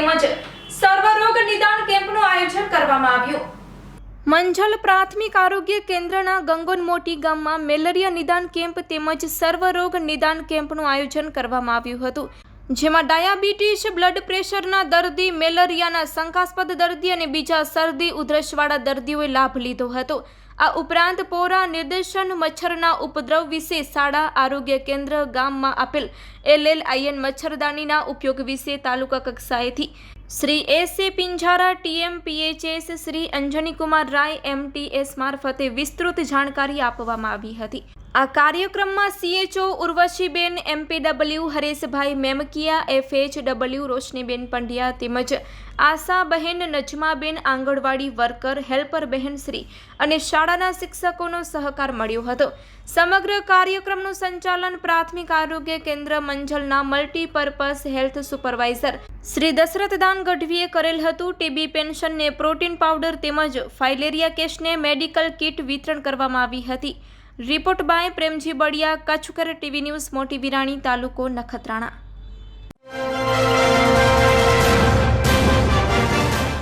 તેમજ સર્વરોગ નિદાન કેમ્પનું આયોજન કરવામાં આવ્યું. મંજલ પ્રાથમિક આરોગ્ય કેન્દ્રના ગંગોનમોટી ગામમાં મેલેરિયા નિદાન કેમ્પ તેમજ સર્વરોગ નિદાન કેમ્પનું આયોજન કરવામાં આવ્યું હતું, જેમાં ડાયાબિટીસ, બ્લડ પ્રેશરના દર્દી, મેલેરિયાના શંકાસ્પદ દર્દી અને બીજા શરદી, ઉધરસવાળા દર્દીઓએ લાભ લીધો હતો. આ ઉપરાંત પોરા નિર્દેશન મચ્છરના ઉપદ્રવ વિશે શાળા આરોગ્ય કેન્દ્ર ગામમાં આપેલ એલએલઆઈએન મચ્છરદાનીના ઉપયોગ વિશે તાલુકા કક્ષાએથી. Shri S A Pinjara, TM PHS Shri Anjanikumar Rai, MTS મારફતે વિસ્તૃત જાણકારી આપવામાં આવી હતી. આ કાર્યક્રમમાં સીએચઓ ઉર્વશીબેન એમપીડબલ્યુ હરેશભાઈ મેમકિયા એફએચડબલ્યુ રોશનીબેન પંડ્યા તેમજ આશા બહેન નજમાબેન, આંગણવાડી વર્કર, હેલ્પર બહેન શ્રી અને શાળાના શિક્ષકોનો સહકાર મળ્યો હતો. સમગ્ર કાર્યક્રમનું સંચાલન પ્રાથમિક આરોગ્ય કેન્દ્ર મંજલના multipurpose health supervisor Shri Dashrathdan ગઢવીએ કરેલ હતું. ટીબી પેન્શનને પ્રોટીન પાવડર તેમજ ફાઇલેરિયા કેસને મેડિકલ કિટ વિતરણ કરવામાં આવી હતી. Report by Premji Baliya Kachchhkar TV news Moti Virani તાલુકો નખત્રાણા.